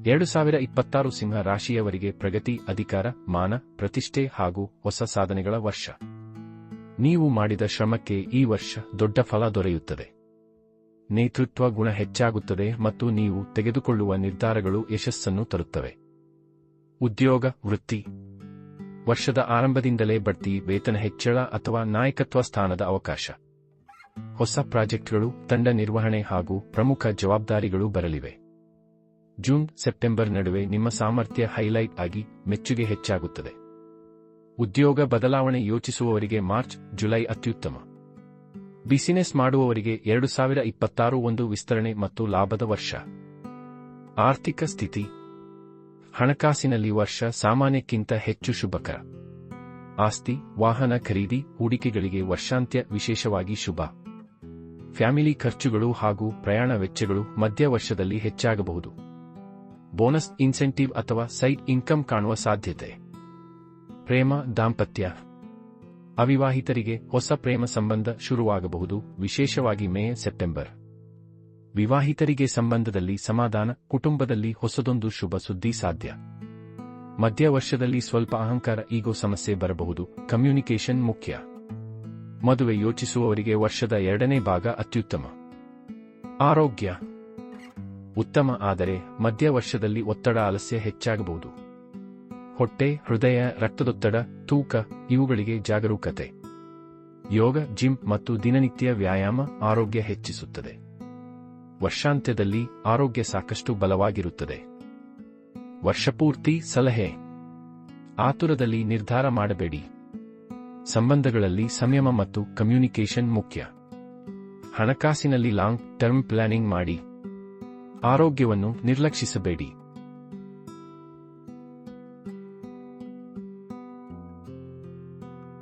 ಎರಡು ಸಾವಿರ ಇಪ್ಪತ್ತಾರು ಸಿಂಹ ರಾಶಿಯವರಿಗೆ ಪ್ರಗತಿ, ಅಧಿಕಾರ, ಮಾನ, ಪ್ರತಿಷ್ಠೆ ಹಾಗೂ ಹೊಸ ಸಾಧನೆಗಳ ವರ್ಷ. ನೀವು ಮಾಡಿದ ಶ್ರಮಕ್ಕೆ ಈ ವರ್ಷ ದೊಡ್ಡ ಫಲ ದೊರೆಯುತ್ತದೆ. ನೇತೃತ್ವ ಗುಣ ಹೆಚ್ಚಾಗುತ್ತದೆ ಮತ್ತು ನೀವು ತೆಗೆದುಕೊಳ್ಳುವ ನಿರ್ಧಾರಗಳು ಯಶಸ್ಸನ್ನು ತರುತ್ತವೆ. ಉದ್ಯೋಗ, ವೃತ್ತಿ. ವರ್ಷದ ಆರಂಭದಿಂದಲೇ ಬಡ್ತಿ, ವೇತನ ಹೆಚ್ಚಳ ಅಥವಾ ನಾಯಕತ್ವ ಸ್ಥಾನದ ಅವಕಾಶ. ಹೊಸ ಪ್ರಾಜೆಕ್ಟ್ಗಳು, ತಂಡ ನಿರ್ವಹಣೆ ಹಾಗೂ ಪ್ರಮುಖ ಜವಾಬ್ದಾರಿಗಳು ಬರಲಿವೆ. ಜೂನ್, ಸೆಪ್ಟೆಂಬರ್ ನಡುವೆ ನಿಮ್ಮ ಸಾಮರ್ಥ್ಯ ಹೈಲೈಟ್ ಆಗಿ ಮೆಚ್ಚುಗೆ ಹೆಚ್ಚಾಗುತ್ತದೆ. ಉದ್ಯೋಗ ಬದಲಾವಣೆ ಯೋಚಿಸುವವರಿಗೆ ಮಾರ್ಚ್, ಜುಲೈ ಅತ್ಯುತ್ತಮ. ಬಿಸಿನೆಸ್ ಮಾಡುವವರಿಗೆ ಎರಡು ಸಾವಿರ ಇಪ್ಪತ್ತಾರು ಒಂದು ವಿಸ್ತರಣೆ ಮತ್ತು ಲಾಭದ ವರ್ಷ. ಆರ್ಥಿಕ ಸ್ಥಿತಿ. ಹಣಕಾಸಿನಲ್ಲಿ ವರ್ಷ ಸಾಮಾನ್ಯಕ್ಕಿಂತ ಹೆಚ್ಚು ಶುಭಕರ. ಆಸ್ತಿ, ವಾಹನ ಖರೀದಿ, ಹೂಡಿಕೆಗಳಿಗೆ ವರ್ಷಾಂತ್ಯ ವಿಶೇಷವಾಗಿ ಶುಭ. ಫ್ಯಾಮಿಲಿ ಖರ್ಚುಗಳು ಹಾಗೂ ಪ್ರಯಾಣ ವೆಚ್ಚಗಳು ಮಧ್ಯ ವರ್ಷದಲ್ಲಿ ಹೆಚ್ಚಾಗಬಹುದು. ಬೋನಸ್ ಇನ್ಸೆಂಟಿವ್ ಅಥವಾ ಸೈಡ್ ಇನ್ಕಮ್ ಕಾಣುವ ಸಾಧ್ಯತೆ. ಪ್ರೇಮ, ದಾಂಪತ್ಯ. ಅವಿವಾಹಿತರಿಗೆ ಹೊಸ ಪ್ರೇಮ ಸಂಬಂಧ ಶುರುವಾಗಬಹುದು, ವಿಶೇಷವಾಗಿ ಮೇ, ಸೆಪ್ಟೆಂಬರ್. ವಿವಾಹಿತರಿಗೆ ಸಂಬಂಧದಲ್ಲಿ ಸಮಾಧಾನ, ಕುಟುಂಬದಲ್ಲಿ ಹೊಸದೊಂದು ಶುಭ ಸುದ್ದಿ ಸಾಧ್ಯ. ಮಧ್ಯ ವರ್ಷದಲ್ಲಿ ಸ್ವಲ್ಪ ಅಹಂಕಾರ, ಈಗೋ ಸಮಸ್ಯೆ ಬರಬಹುದು, ಕಮ್ಯುನಿಕೇಷನ್ ಮುಖ್ಯ. ಮದುವೆ ಯೋಚಿಸುವವರಿಗೆ ವರ್ಷದ ಎರಡನೇ ಭಾಗ ಅತ್ಯುತ್ತಮ. ಆರೋಗ್ಯ. ಉತ್ತಮ ಆದರೆ ಮಧ್ಯ ವರ್ಷದಲ್ಲಿ ಒತ್ತಡ ಆಲಸ್ಯ ಹೆಚ್ಚಾಗಬಹುದು. ಹೊಟ್ಟೆ, ಹೃದಯ, ರಕ್ತದೊತ್ತಡ, ತೂಕ ಇವುಗಳಿಗೆ ಜಾಗರೂಕತೆ. ಯೋಗ, ಜಿಮ್ ಮತ್ತು ದಿನನಿತ್ಯ ವ್ಯಾಯಾಮ ಆರೋಗ್ಯ ಹೆಚ್ಚಿಸುತ್ತದೆ. ವರ್ಷಾಂತ್ಯದಲ್ಲಿ ಆರೋಗ್ಯ ಸಾಕಷ್ಟು ಬಲವಾಗಿರುತ್ತದೆ. ವರ್ಷಪೂರ್ತಿ ಸಲಹೆ. ಆತುರದಲ್ಲಿ ನಿರ್ಧಾರ ಮಾಡಬೇಡಿ. ಸಂಬಂಧಗಳಲ್ಲಿ ಸಂಯಮ ಮತ್ತು ಕಮ್ಯುನಿಕೇಷನ್ ಮುಖ್ಯ. ಹಣಕಾಸಿನಲ್ಲಿ ಲಾಂಗ್ ಟರ್ಮ್ ಪ್ಲಾನಿಂಗ್ ಮಾಡಿ. ಆರೋಗ್ಯವನ್ನು ನಿರ್ಲಕ್ಷಿಸಬೇಡಿ.